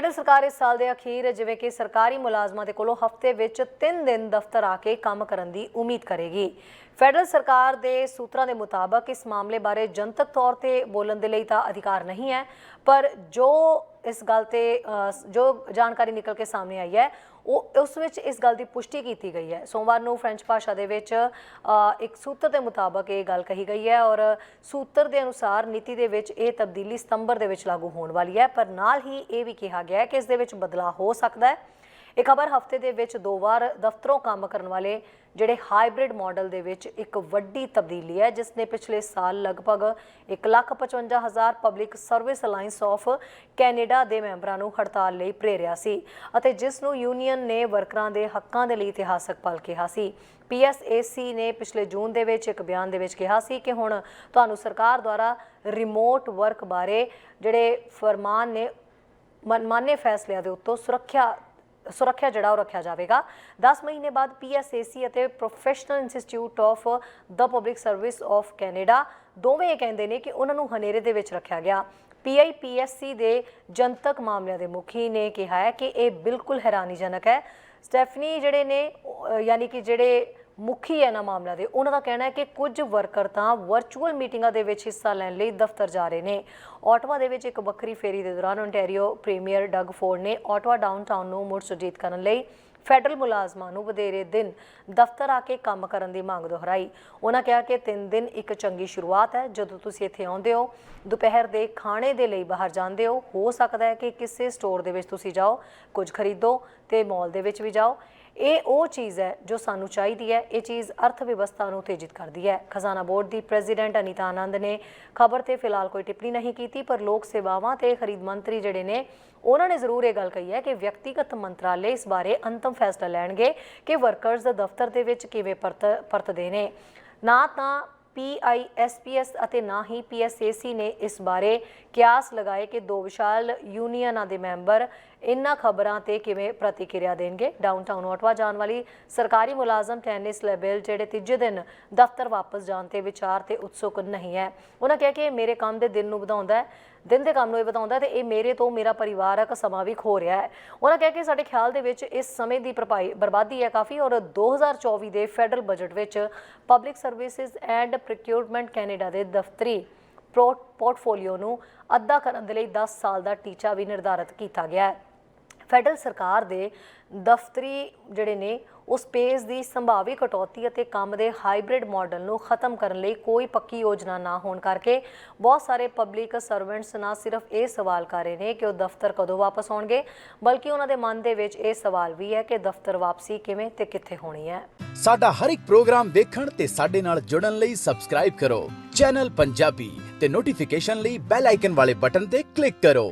Federal ਸਰਕਾਰ ਇਸ ਸਾਲ ਦੇ ਅਖੀਰ, ਜਿਵੇਂ ਕਿ ਸਰਕਾਰੀ ਮੁਲਾਜ਼ਮਾਂ ਦੇ ਕੋਲੋਂ ਹਫ਼ਤੇ ਵਿੱਚ 3 ਦਿਨ ਦਫ਼ਤਰ ਆ ਕੇ ਕੰਮ ਕਰਨ ਦੀ ਉਮੀਦ ਕਰੇਗੀ। ਫੈਡਰਲ ਸਰਕਾਰ ਦੇ ਸੂਤਰਾਂ ਦੇ ਮੁਤਾਬਕ ਇਸ ਮਾਮਲੇ ਬਾਰੇ ਜਨਤਕ ਤੌਰ ਤੇ ਬੋਲਣ ਦੇ ਲਈ ਤਾਂ ਅਧਿਕਾਰ ਨਹੀਂ ਹੈ, ਪਰ ਜੋ ਇਸ ਗੱਲ ਤੇ ਅ, ਜੋ ਜਾਣਕਾਰੀ ਨਿਕਲ ਕੇ ਸਾਹਮਣੇ ਆਈ ਹੈ ਉਹ ਉਸ ਵਿੱਚ ਇਸ ਗੱਲ ਦੀ ਪੁਸ਼ਟੀ ਕੀਤੀ ਗਈ ਹੈ। ਸੋਮਵਾਰ ਨੂੰ ਫ੍ਰੈਂਚ ਭਾਸ਼ਾ ਦੇ ਵਿੱਚ ਅ, ਇੱਕ ਸੂਤਰ ਦੇ ਮੁਤਾਬਕ ਇਹ ਗੱਲ ਕਹੀ ਗਈ ਹੈ ਔਰ ਸੂਤਰ ਦੇ ਅਨੁਸਾਰ ਨੀਤੀ ਦੇ ਵਿੱਚ ਇਹ ਤਬਦੀਲੀ ਸਤੰਬਰ ਦੇ ਵਿੱਚ ਲਾਗੂ ਹੋਣ ਵਾਲੀ ਹੈ ਪਰ ਨਾਲ ਹੀ ਇਹ ਵੀ ਕਿਹਾ ਗਿਆ ਹੈ ਕਿ ਇਸ ਦੇ ਵਿੱਚ ਬਦਲਾਅ ਹੋ ਸਕਦਾ ਹੈ। ਇਹ ਖਬਰ ਹਫ਼ਤੇ ਦੇ ਵਿੱਚ ਦੋ ਵਾਰ ਦਫ਼ਤਰੋਂ ਕੰਮ ਕਰਨ ਵਾਲੇ ਜਿਹੜੇ ਹਾਈਬ੍ਰਿਡ ਮਾਡਲ ਦੇ ਵਿੱਚ ਇੱਕ ਵੱਡੀ ਤਬਦੀਲੀ ਹੈ, ਜਿਸ ਨੇ ਪਿਛਲੇ ਸਾਲ ਲਗਭਗ 155000 public service alliance of Canada ਦੇ ਮੈਂਬਰਾਂ ਨੂੰ ਹੜਤਾਲ ਲਈ ਪ੍ਰੇਰਿਆ ਸੀ ਅਤੇ ਜਿਸ ਨੂੰ ਯੂਨੀਅਨ ਨੇ ਵਰਕਰਾਂ ਦੇ ਹੱਕਾਂ ਦੇ ਲਈ ਇਤਿਹਾਸਕ ਪਲ ਕਿਹਾ ਸੀ। ਪੀਐਸਏਸੀ ਨੇ ਪਿਛਲੇ ਜੂਨ ਦੇ ਵਿੱਚ ਇੱਕ ਬਿਆਨ ਦੇ ਵਿੱਚ ਕਿਹਾ ਸੀ ਕਿ ਹੁਣ ਤੁਹਾਨੂੰ ਸਰਕਾਰ ਦੁਆਰਾ ਰਿਮੋਟ ਵਰਕ ਬਾਰੇ ਜਿਹੜੇ ਫਰਮਾਨ ਨੇ, ਮਨਮਾਨੇ ਫੈਸਲਿਆਂ ਦੇ ਉੱਤੋਂ ਸੁਰੱਖਿਆ ਸੁਰੱਖਿਆ ਜਿਹੜਾ ਉਹ ਰੱਖਿਆ ਜਾਵੇਗਾ। 10 ਮਹੀਨੇ ਬਾਅਦ ਪੀਐਸਏਸੀ ਅਤੇ professional institute of the public service of Canada ਦੋਵੇਂ ਇਹ ਕਹਿੰਦੇ ਨੇ ਕਿ ਉਹਨਾਂ ਨੂੰ ਹਨੇਰੇ ਦੇ ਵਿੱਚ ਰੱਖਿਆ ਗਿਆ। ਪੀਆਈਪੀਐਸਸੀ ਦੇ ਜਨਤਕ ਮਾਮਲਿਆਂ ਦੇ ਮੁਖੀ ਨੇ ਕਿਹਾ ਹੈ ਕਿ ਇਹ ਬਿਲਕੁਲ ਹੈਰਾਨੀਜਨਕ ਹੈ। ਸਟੈਫਨੀ ਜਿਹੜੇ ਨੇ ਯਾਨੀ ਕਿ ਜਿਹੜੇ ਮੁਖੀ ਹੈ ਨਾ ਮਾਮਲਾ ਦੇ। ਉਹਨਾਂ ਦਾ ਕਹਿਣਾ ਹੈ ਕਿ ਕੁਝ ਵਰਕਰ ਤਾਂ ਵਰਚੁਅਲ ਮੀਟਿੰਗਾਂ ਦੇ ਵਿੱਚ ਹਿੱਸਾ ਲੈਣ ਲਈ ਦਫ਼ਤਰ ਜਾ ਰਹੇ ਨੇ। ਆਟਵਾ ਦੇ ਵਿੱਚ ਇੱਕ ਵੱਖਰੀ ਫੇਰੀ ਦੇ ਦੌਰਾਨ ਓਨਟਾਰੀਓ ਪ੍ਰੀਮੀਅਰ ਡਗ ਫੋਰਡ ਨੇ ਆਟਵਾ ਡਾਊਨਟਾਊਨ ਨੂੰ ਮੁੜ ਸੁਰਜੀਤ ਕਰਨ ਲਈ ਫੈਡਰਲ ਮੁਲਾਜ਼ਮਾਂ ਨੂੰ ਵਧੇਰੇ ਦਿਨ ਦਫ਼ਤਰ ਆ ਕੇ ਕੰਮ ਕਰਨ ਦੀ ਮੰਗ ਦੁਹਰਾਈ। ਉਹਨਾਂ ਕਿਹਾ ਕਿ 3 ਦਿਨ ਇੱਕ ਚੰਗੀ ਸ਼ੁਰੂਆਤ ਹੈ। ਜਦੋਂ ਤੁਸੀਂ ਇੱਥੇ ਆਉਂਦੇ ਹੋ, ਦੁਪਹਿਰ ਦੇ ਖਾਣੇ ਦੇ ਲਈ ਬਾਹਰ ਜਾਂਦੇ ਹੋ ਹੋ ਸਕਦਾ ਹੈ ਕਿ ਕਿਸੇ ਸਟੋਰ ਦੇ ਵਿੱਚ ਤੁਸੀਂ ਜਾਓ, ਕੁਝ ਖਰੀਦੋ ਤੇ ਮਾਲ ਦੇ ਵਿੱਚ ਵੀ ਜਾਓ। ਇਹ ਉਹ ਚੀਜ਼ ਹੈ ਜੋ ਸਾਨੂੰ ਚਾਹੀਦੀ ਹੈ। ਇਹ ਚੀਜ਼ ਅਰਥ ਵਿਵਸਥਾ ਨੂੰ ਉਤੇਜਿਤ ਕਰਦੀ ਹੈ। ਖਜ਼ਾਨਾ ਬੋਰਡ ਦੀ ਪ੍ਰੈਜ਼ੀਡੈਂਟ ਅਨੀਤਾ ਆਨੰਦ ਨੇ ਖਬਰ ਤੇ ਫਿਲਹਾਲ ਕੋਈ ਟਿੱਪਣੀ ਨਹੀਂ ਕੀਤੀ, ਪਰ ਲੋਕ ਸੇਵਾਵਾਂ ਤੇ ਖਰੀਦ ਮੰਤਰੀ ਜਿਹੜੇ ਨੇ, ਉਹਨਾਂ ਨੇ ਜ਼ਰੂਰ ਇਹ ਗੱਲ ਕਹੀ ਹੈ ਕਿ ਵਿਅਕਤੀਗਤ ਮੰਤਰਾਲੇ ਇਸ ਬਾਰੇ ਅੰਤਮ ਫੈਸਲਾ ਲੈਣਗੇ ਕਿ ਵਰਕਰਜ਼ ਦਫ਼ਤਰ ਦੇ ਵਿੱਚ ਕਿਵੇਂ ਪਰਤ, ਪਰਤਦੇ ਨੇ। ਨਾ ਤਾਂ ਪੀਆਈਐਸਪੀਐਸ ਅਤੇ ਨਾ ਹੀ ਪੀਐਸਏਸੀ ਨੇ ਇਸ ਬਾਰੇ ਕਿਆਸ ਲਗਾਏ ਕਿ ਦੋ ਵਿਸ਼ਾਲ ਯੂਨੀਅਨਾਂ ਦੇ ਮੈਂਬਰ ਇਨ੍ਹਾਂ ਖਬਰਾਂ ਤੇ ਕਿਵੇਂ ਪ੍ਰਤੀਕਿਰਿਆ ਦੇਣਗੇ। ਡਾਊਨਟਾਊਨ ਆਟਵਾ ਜਾਣ ਵਾਲੀ ਸਰਕਾਰੀ ਮੁਲਾਜ਼ਮ ਟੈਨਿਸ ਲੈਬਲ ਜਿਹੜੇ ਤੀਜੇ ਦਿਨ ਦਫ਼ਤਰ ਵਾਪਸ ਜਾਣ ਤੇ ਵਿਚਾਰ ਤੇ ਉਤਸੁਕ ਨਹੀਂ ਹੈ। ਉਹਨਾਂ ਕਿਹਾ ਕਿ ਮੇਰੇ ਕੰਮ ਦੇ ਦਿਨ ਨੂੰ ਵਧਾਉਂਦਾ ਹੈ। ਦਿਨ ਦੇ ਕੰਮ ਨੂੰ ਇਹ ਵਧਾਉਂਦਾ ਹੈ ਤੇ ਇਹ ਮੇਰੇ ਤੋਂ ਮੇਰਾ ਪਰਿਵਾਰਕ ਸਮਾਂ ਵੀ ਖੋ ਰਿਹਾ ਹੈ। ਉਹਨਾਂ ਕਿਹਾ ਕਿ ਸਾਡੇ ਖਿਆਲ ਦੇ ਵਿੱਚ ਇਸ ਸਮੇਂ ਦੀ ਭਰਪਾਈ ਬਰਬਾਦੀ ਹੈ ਕਾਫੀ ਔਰ 2024 ਦੇ ਫੈਡਰਲ ਬਜਟ ਵਿੱਚ public services and procurement Canada ਦੇ ਦਫ਼ਤਰੀ ਪ੍ਰੋ- ਪੋਰਟਫੋਲੀਓ ਨੂੰ ਅੱਧਾ ਕਰਨ ਦੇ ਲਈ 10 ਸਾਲ ਦਾ ਟੀਚਾ ਵੀ ਨਿਰਧਾਰਤ ਕੀਤਾ ਗਿਆ ਹੈ। ਫੈਡਰਲ ਸਰਕਾਰ ਦੇ ਦਫ਼ਤਰੀ ਜਿਹੜੇ ਨੇ ਉਸ ਪੇਸ ਦੀ ਸੰਭਾਵੀ ਕਟੌਤੀ ਅਤੇ ਕੰਮ ਦੇ ਹਾਈਬ੍ਰਿਡ ਮਾਡਲ ਨੂੰ ਖਤਮ ਕਰਨ ਲਈ ਕੋਈ ਪੱਕੀ ਯੋਜਨਾ ਨਾ ਹੋਣ ਕਰਕੇ ਬਹੁਤ ਸਾਰੇ ਪਬਲਿਕ ਸਰਵੈਂਟਸ ਨਾ ਸਿਰਫ ਇਹ ਸਵਾਲ ਕਰ ਰਹੇ ਨੇ ਕਿ ਉਹ ਦਫ਼ਤਰ ਕਦੋਂ ਵਾਪਸ ਆਉਣਗੇ, ਬਲਕਿ ਉਹਨਾਂ ਦੇ ਮਨ ਦੇ ਵਿੱਚ ਇਹ ਸਵਾਲ ਵੀ ਹੈ ਕਿ ਦਫ਼ਤਰ ਵਾਪਸੀ ਕਿਵੇਂ ਤੇ ਕਿੱਥੇ ਹੋਣੀ ਹੈ। ਸਾਡਾ ਹਰ ਇੱਕ ਪ੍ਰੋਗਰਾਮ ਦੇਖਣ ਤੇ ਸਾਡੇ ਨਾਲ ਜੁੜਨ ਲਈ ਸਬਸਕ੍ਰਾਈਬ ਕਰੋ। ਚੈਨਲ ਪੰਜਾਬੀ ਤੇ ਨੋਟੀਫਿਕੇਸ਼ਨ ਲਈ ਬੈਲ ਆਈਕਨ ਵਾਲੇ ਬਟਨ ਤੇ ਕਲਿੱਕ ਕਰੋ।